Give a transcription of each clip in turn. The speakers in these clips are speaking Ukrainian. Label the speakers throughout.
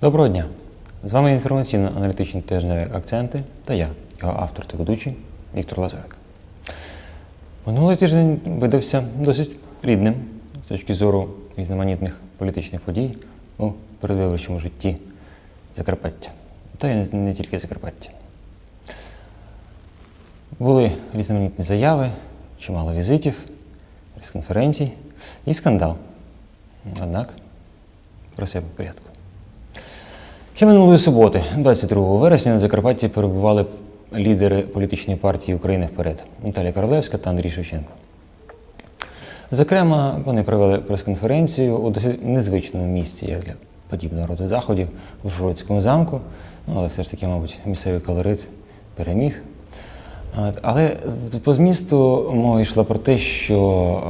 Speaker 1: Доброго дня! З вами інформаційно-аналітичний тижневик Акценти та я, його автор та ведучий Віктор Лазарик. Минулий тиждень видався досить рідним з точки зору різноманітних політичних подій у передвиборчому житті Закарпаття. Та й не- тільки Закарпаття. Були різноманітні заяви, чимало візитів, прес-конференцій і скандал. Однак про себе порядку. Ще минулої суботи, 22 вересня, на Закарпатті перебували лідери політичної партії України вперед Наталія Королевська та Андрій Шевченко. Зокрема, вони провели прес-конференцію у досить незвичному місці, як для подібного роду заходів у Ужгородському замку. Ну, але все ж таки, мабуть, місцевий колорит переміг. Але по змісту мова йшла про те, що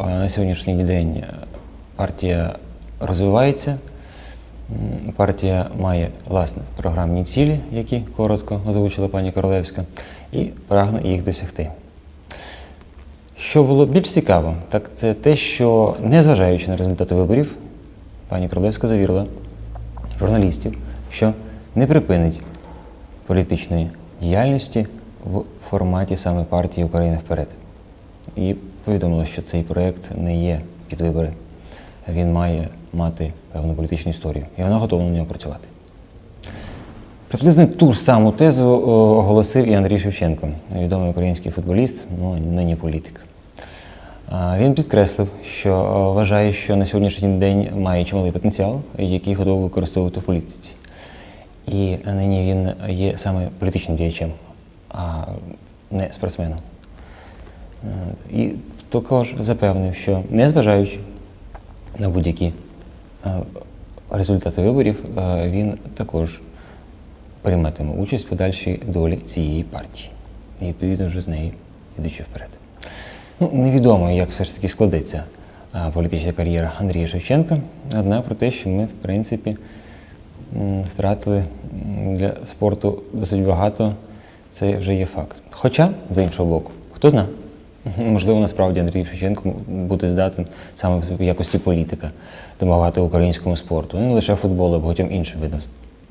Speaker 1: е, на сьогоднішній день партія розвивається, партія має власне програмні цілі, які коротко озвучила пані Королевська, і прагне їх досягти. Що було більш цікаво, так це те, що незважаючи на результати виборів, пані Королевська завірила журналістів, що не припинить політичної діяльності в форматі саме партії України вперед. І повідомила, що цей проєкт не є під вибори. Він має мати певну політичну історію, і вона готова на нього працювати. Приблизно ту ж саму тезу оголосив і Андрій Шевченко, відомий український футболіст, ну нині політик. Він підкреслив, що вважає, що на сьогоднішній день має чималий потенціал, який готовий використовувати в політиці. І нині він є саме політичним діячем, а не спортсменом. Е, І також запевнив, що незважаючи на будь-які е, результати виборів, е, він також прийматиме участь в подальшій долі цієї партії. І відповідно вже з нею йдучи вперед. Ну, невідомо, як все ж таки складеться політична кар'єра Андрія Шевченка, однак про те, що ми, в принципі, втратили для спорту досить багато, це вже є факт. Хоча, з іншого боку, хто знає, можливо, насправді Андрій Шевченко буде здатен саме в якості політика допомагати українському спорту, не лише футболу, а багатьом іншим видам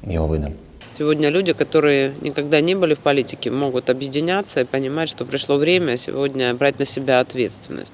Speaker 1: його видам.
Speaker 2: Сегодня люди, которые никогда не были в политике, могут объединяться и понимать, что пришло время сегодня брать на себя ответственность.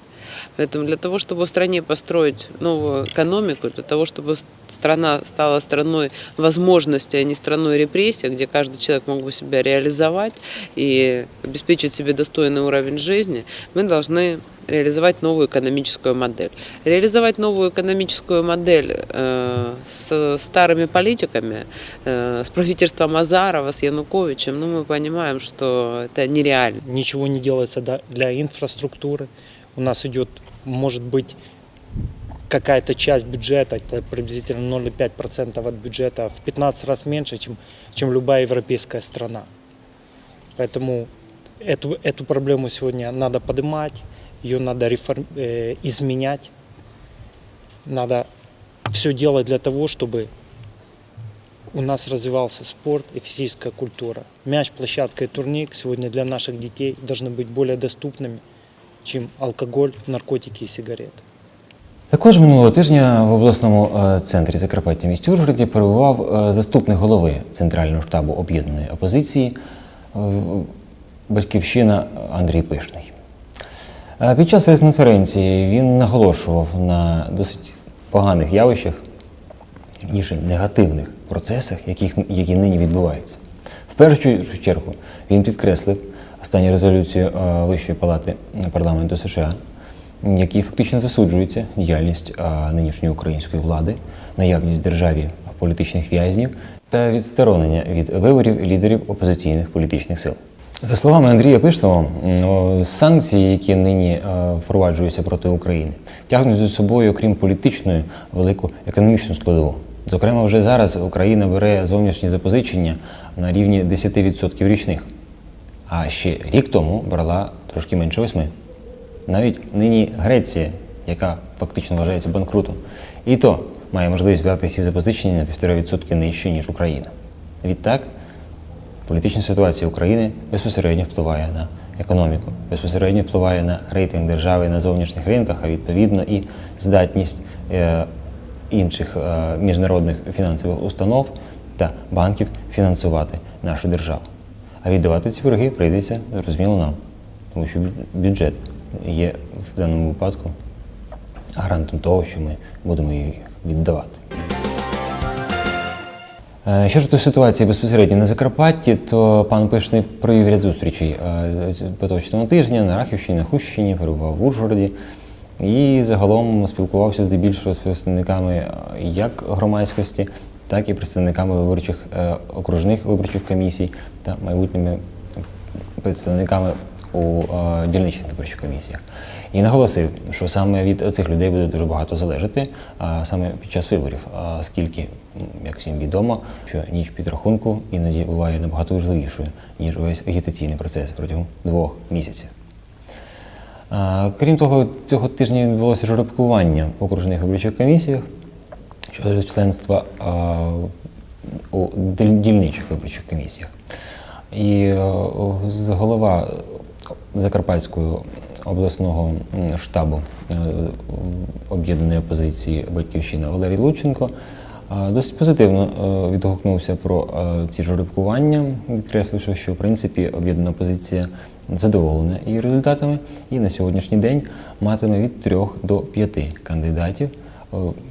Speaker 2: Поэтому для того, чтобы в стране построить новую экономику, для того, чтобы страна стала страной возможностей, а не страной репрессий, где каждый человек мог бы себя реализовать и обеспечить себе достойный уровень жизни, мы должны реализовать новую экономическую модель. Реализовать новую экономическую модель э, с старыми политиками, э, с правительством Азарова, с Януковичем, ну, мы понимаем, что это нереально.
Speaker 3: ничего не делается для инфраструктуры. У нас идет, может быть, какая-то часть бюджета, это приблизительно 0,5% от бюджета, в 15 раз меньше, чем, чем любая европейская страна. Поэтому эту, эту проблему сегодня надо поднимать, ее надо реформ- э, изменять. Надо все делать для того, чтобы у нас развивался спорт и физическая культура. Мяч, площадка и турник сегодня для наших детей должны быть более доступными, чем алкоголь, наркотики и сигареты.
Speaker 1: Також минулого тижня в обласному е, центрі Закарпаття місті Ужгороді перебував е, заступник голови Центрального штабу об'єднаної опозиції Батьківщина Андрій Пишний. Е, Під час прес-конференції він наголошував на досить поганих явищах, ніж негативних процесах, яких, які нині відбуваються. В першу чергу він підкреслив останню резолюцію е, Вищої палати парламенту США, який фактично засуджується діяльність е, нинішньої української влади, наявність в державі політичних в'язнів та відсторонення від виборів лідерів опозиційних політичних сил. За словами Андрія Пишного, санкції, які нині е, впроваджуються проти України, тягнуть за собою, крім політичної, велику економічну складову. Зокрема, вже зараз Україна бере зовнішні запозичення на рівні 10% річних, а ще рік тому брала трошки менше восьми. Навіть нині Греція, яка фактично вважається банкрутом, і то має можливість брати ці запозичення на 1,5% нижче, ніж Україна. Відтак, політична ситуація України безпосередньо впливає на економіку, безпосередньо впливає на рейтинг держави на зовнішніх ринках, а відповідно і здатність е, інших е, міжнародних фінансових установ та банків фінансувати нашу державу. А віддавати ці борги прийдеться, зрозуміло, нам, тому що бюджет є в даному випадку гарантом того, що ми будемо їх віддавати. Е, Що ж до ситуації безпосередньо на Закарпатті, то пан Пишний провів ряд зустрічей е, поточного тижня на Рахівщині, на Хущині, перебував в Ужгороді і загалом спілкувався здебільшого з представниками е, як громадськості, так і представниками виборчих е, окружних виборчих комісій та майбутніми представниками у е, дільничних виборчих комісіях. І наголосив, що саме від цих людей буде дуже багато залежати, саме під час виборів, оскільки, як всім відомо, що ніч підрахунку іноді буває набагато важливішою, ніж весь агітаційний процес протягом двох місяців. Крім того, цього тижня відбулося жеребкування в окружних виборчих комісіях членства а, у дільничих виборчих комісіях. І е, голова Закарпатського обласного штабу е, об'єднаної опозиції Батьківщина Валерій Лученко е, досить позитивно е, відгукнувся про е, ці жеребкування, підкресливши, що в принципі об'єднана опозиція задоволена її результатами, і на сьогоднішній день матиме від трьох до п'яти кандидатів.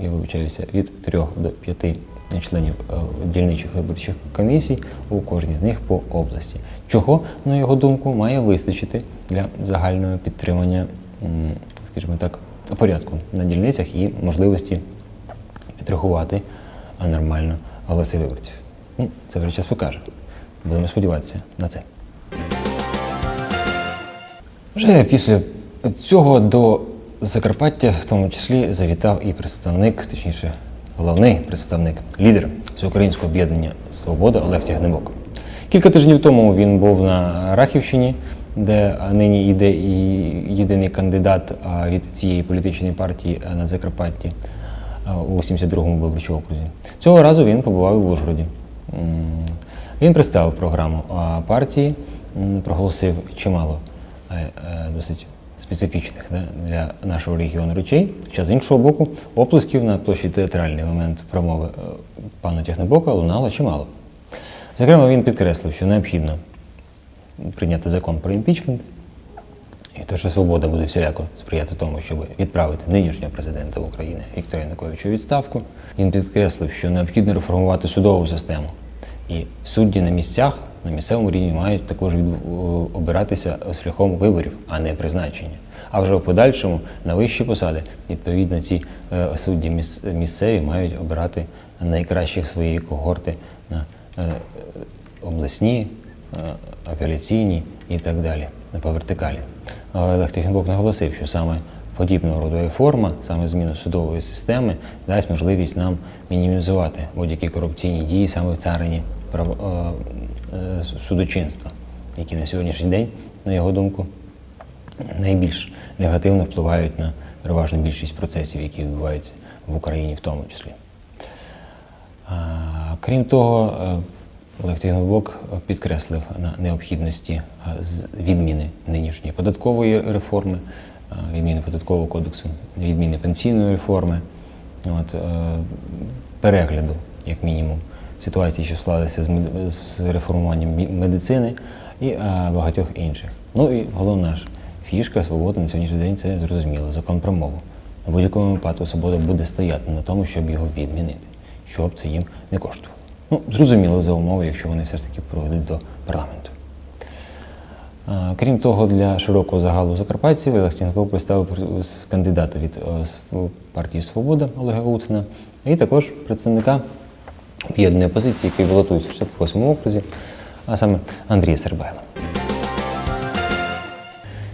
Speaker 1: Я вибачаюся, від трьох до п'яти членів е, дільничих виборчих комісій у кожній з них по області. Чого, на його думку, має вистачити для загального підтримання, скажімо так, порядку на дільницях і можливості підрахувати нормально голоси виборців. Ну, це вже час покаже. Будемо сподіватися на це. Вже після цього до Закарпаття, в тому числі, завітав і представник, точніше, головний представник, лідер всеукраїнського об'єднання Свобода Олег Тягнебок. Кілька тижнів тому він був на Рахівщині, де нині йде єдиний кандидат від цієї політичної партії на Закарпатті у 72-му виборчому окрузі. Цього разу він побував у Ужгороді. Він представив програму партії, проголосив чимало е, е, досить специфічних да, для нашого регіону речей. Хоча з іншого боку, оплесків на площі театральний момент промови е, пана Тягнебока лунало чимало. Зокрема, він підкреслив, що необхідно прийняти закон про імпічмент, і те, що свобода буде всіляко сприяти тому, щоб відправити нинішнього президента України Віктора Януковича у відставку. Він підкреслив, що необхідно реформувати судову систему. І судді на місцях, на місцевому рівні мають також від- обиратися шляхом виборів, а не призначення. А вже в подальшому на вищі посади, відповідно, ці е, судді місцеві мають обирати найкращих своєї когорти на е, обласні, е, апеляційні і так далі, по вертикалі. Олег Тихенбок наголосив, що саме подібного роду реформа, саме зміна судової системи, дасть можливість нам мінімізувати будь-які корупційні дії саме в царині е, е, судочинства, які на сьогоднішній день, на його думку, найбільш негативно впливають на переважну більшість процесів, які відбуваються в Україні в тому числі. Крім того, е, Олег Тягнебок підкреслив на необхідності з- відміни нинішньої податкової реформи, відміни податкового кодексу, відміни пенсійної реформи, от, е, перегляду, як мінімум, ситуації, що склалися з з реформуванням медицини і а, багатьох інших. Ну і головна ж фішка свободи на сьогоднішній день це зрозуміло, закон про мову. На будь-якому випадку свобода буде стояти на тому, щоб його відмінити, щоб це їм не коштувало. Ну, зрозуміло за умови, якщо вони все ж таки пройдуть до парламенту. А, Крім того, для широкого загалу закарпатців Тягнебок представив кандидата від е, партії Свобода Олега Гуцина і також представника об'єднаної опозиції, який балотується в 68 окрузі, а саме Андрія Сербайла.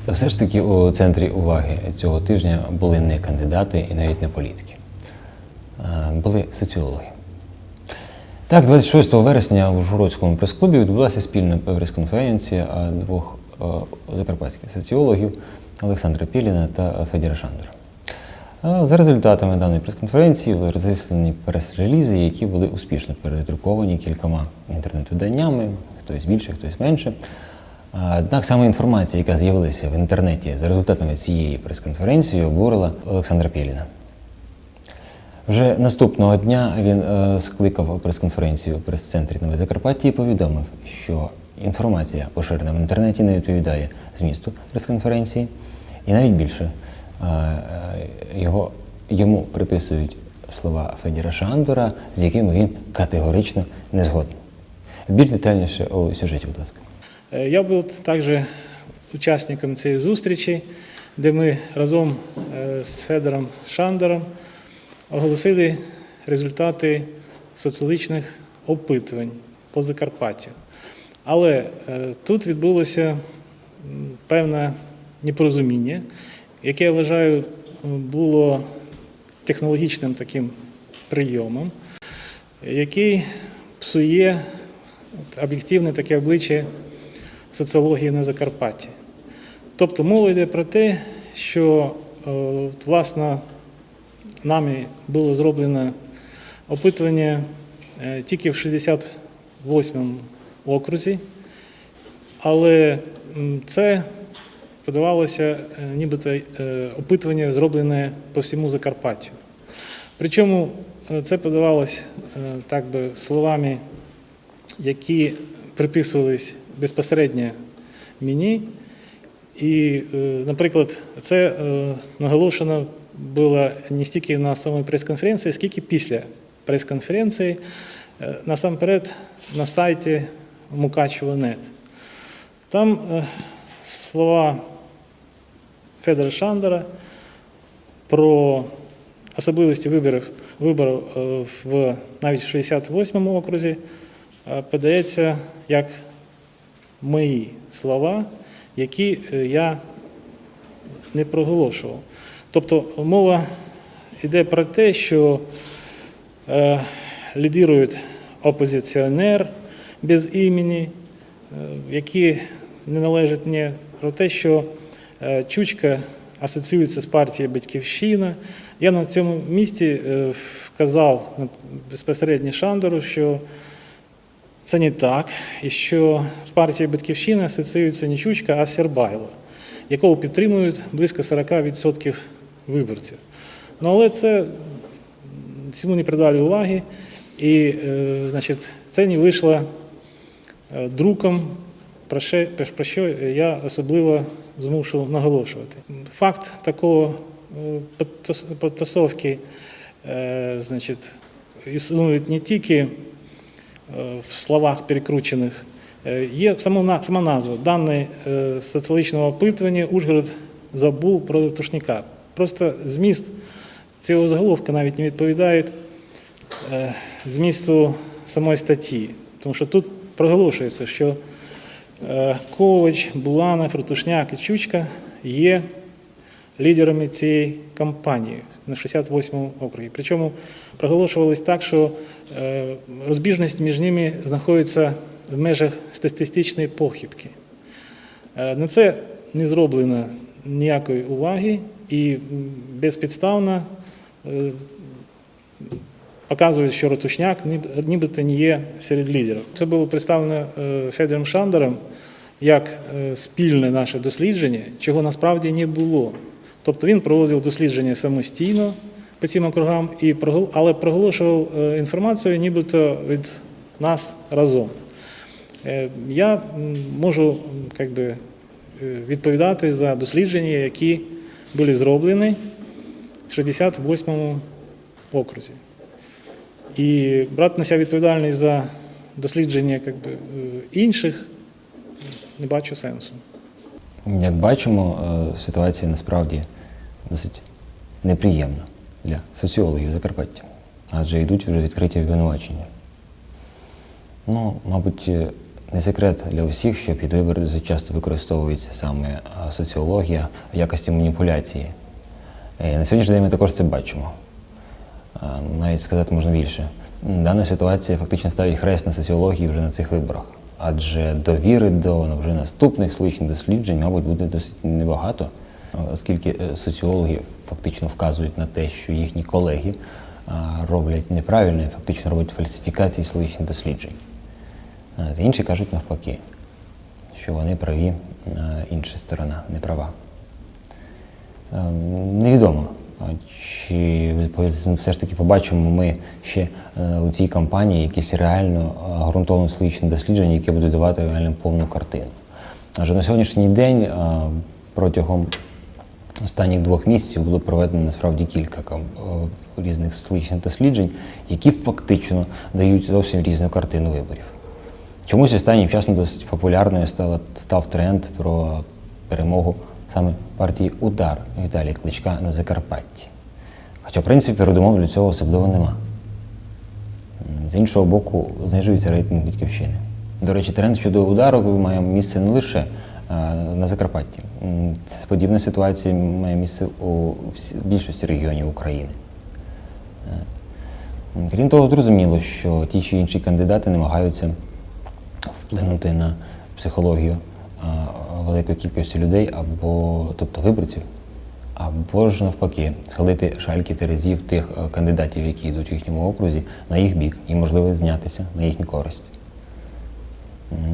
Speaker 1: Та все ж таки у центрі уваги цього тижня були не кандидати і навіть не політики, а були соціологи. Так, 26 вересня в Ужгородському прес-клубі відбулася спільна прес-конференція двох е, закарпатських соціологів Олександра Піліна та Федіра Шандера. За результатами даної прес-конференції були розіслані прес-релізи, які були успішно передруковані кількома інтернет-виданнями, хтось більше, хтось менше. Однак саме інформація, яка з'явилася в інтернеті за результатами цієї прес-конференції, обурила Олександра Піліна. Вже наступного дня він е, скликав прес-конференцію у прес-центрі Нове Закарпаття і повідомив, що інформація, поширена в інтернеті, не відповідає змісту прес-конференції, і навіть більше його, йому приписують слова Федіра Шандора, з якими він категорично не згоден. Більш детальніше у сюжеті, будь ласка.
Speaker 4: Е, Я був також учасником цієї зустрічі, де ми разом е, з Федором Шандером оголосили результати соціологічних опитувань по Закарпаттю. Але е, тут відбулося певне непорозуміння, яке я вважаю було технологічним таким прийомом, який псує об'єктивне таке обличчя соціології на Закарпатті. Тобто мова йде про те, що е, власне нами було зроблено опитування е, тільки в 68-му окрузі, але це подавалося е, нібито е, опитування зроблене по всьому Закарпаттю. Причому е, це подавалось так би словами, які приписувались безпосередньо мені. І, наприклад, це наголошено було не стільки на самій прес-конференції, скільки після прес-конференції, насамперед на сайті Мукачево.нет. Там слова Федора Шандера про особливості виборів, виборів е, в навіть в 68-му окрузі е, подається як мої слова, які е, я не проголошував. Тобто мова йде про те, що е, лідирують опозиціонер без імені, е, які не належать мені, про те, що Чучка асоціюється з партією Батьківщина. Я на цьому місці е, вказав безпосередньо Шандору, що це не так, і що з партією Батьківщина асоціюється не Чучка, а Сербайло, якого підтримують близько 40% виборців. Ну, але це цьому не придали уваги, і е, значить, це не вийшло е, друком, про що я особливо змушу наголошувати. Факт такого е, підтасовки е, значить, існують не тільки е, в словах перекручених. Є сама, назва. Дане соціологічного опитування Ужгород забув про Ратушника. Просто зміст цього заголовка навіть не відповідає змісту самої статті. Тому що тут проголошується, що Ковач, Буланов, Ратушняк і Чучка є лідерами цієї кампанії на 68-му округі. Причому проголошувалось так, що е, розбіжність між ними знаходиться в межах статистичної похибки. Е, На це не зроблено ніякої уваги і безпідставно е, показують, що Ратушняк нібито не є серед лідерів. Це було представлено е, Федором Шандером як е, спільне наше дослідження, чого насправді не було. Тобто він проводив дослідження самостійно по цим округам, і але проголошував е, інформацію нібито від нас разом. Я можу как би, відповідати за дослідження, які були зроблені в 68-му окрузі. І брати на себе відповідальність за дослідження как би, е, інших не бачу сенсу.
Speaker 1: Як бачимо, е, ситуація насправді досить неприємна для соціологів Закарпаття, адже йдуть вже відкриті обвинувачення. Ну, мабуть, е, не секрет для усіх, що під вибори досить часто використовується саме соціологія в якості маніпуляції. На сьогоднішній день ми також це бачимо. Навіть сказати можна більше. Дана ситуація фактично ставить хрест на соціології вже на цих виборах. Адже довіри до ну, вже наступних соціологічних досліджень, мабуть, буде досить небагато, оскільки е, соціологи фактично вказують на те, що їхні колеги роблять неправильно, фактично роблять фальсифікації соціологічних досліджень. Інші кажуть навпаки, що вони праві, інша сторона не права. Ем, Невідомо, чи все ж таки побачимо ми ще е, у цій кампанії якісь реально ґрунтовно слоїчне дослідження, яке буде давати реально повну картину. Адже на сьогоднішній день е, протягом останніх двох місяців було проведено насправді кілька е, різних столичних досліджень, які фактично дають зовсім різну картину виборів. Чомусь останнім часом досить популярною став тренд про перемогу саме партії Удар Віталія Кличка на Закарпатті. Хоча, в принципі, передумов для цього особливо нема. З іншого боку, знижується рейтинг батьківщини. До речі, тренд щодо удару має місце не лише е, на Закарпатті. Подібна ситуація має місце у більшості регіонів України. Е, Крім того, зрозуміло, що ті чи інші кандидати намагаються вплинути на психологію великої кількості людей або тобто виборців, або ж навпаки, схилити шальки терезів тих е, кандидатів, які йдуть в їхньому окрузі, на їх бік і, можливо, знятися на їхню користь.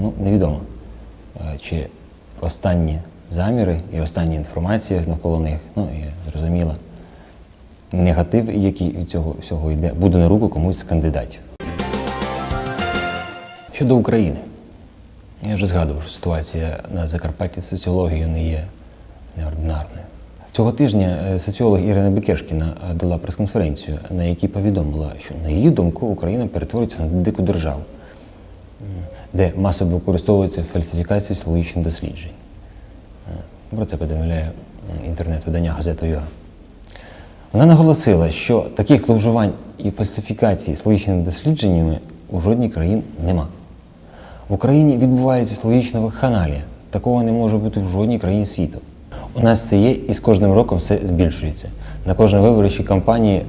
Speaker 1: Ну, невідомо, е, чи останні заміри і остання інформація навколо них, ну і зрозуміло, негатив, який від цього всього йде, буде на руку комусь з кандидатів. Щодо України, я вже згадував, що ситуація на Закарпатті з соціологією не є неординарною. Цього тижня е, соціолог Ірина Бекешкіна е, дала прес-конференцію, на якій повідомила, що на її думку Україна перетворюється на дику державу, де масово використовується фальсифікація соціологічних досліджень. Е, Про це повідомляє інтернет-видання газета.ua. Вона наголосила, що таких зловживань і фальсифікацій слогічними дослідженнями у жодній країні нема. В Україні відбувається слогічна вакханалія. Такого не може бути в жодній країні світу. У нас це є і з кожним роком все збільшується. На кожній виборчій кампанії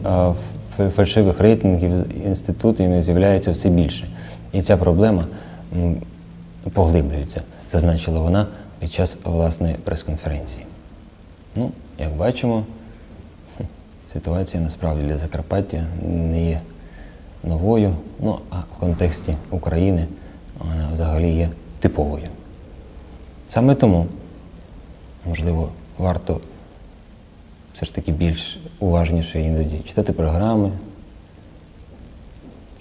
Speaker 1: фальшивих рейтингів інститутів з'являється все більше. І ця проблема поглиблюється, зазначила вона під час власної прес-конференції. Ну, як бачимо, Ситуація насправді для Закарпаття не є новою, ну а в контексті України вона взагалі є типовою. Саме тому, можливо, варто все ж таки більш уважніше іноді читати програми,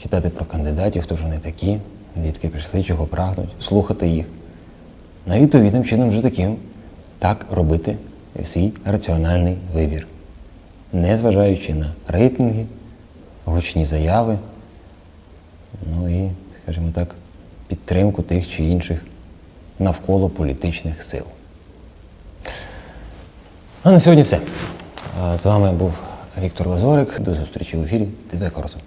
Speaker 1: читати про кандидатів, хто ж вони такі, звідки прийшли, чого прагнуть, слухати їх. На відповідним чином вже таким так робити свій раціональний вибір незважаючи на рейтинги, гучні заяви, ну і, скажімо так, підтримку тих чи інших навколо політичних сил. А на сьогодні все. З вами був Віктор Лазорик. До зустрічі в ефірі ТВ Корзу.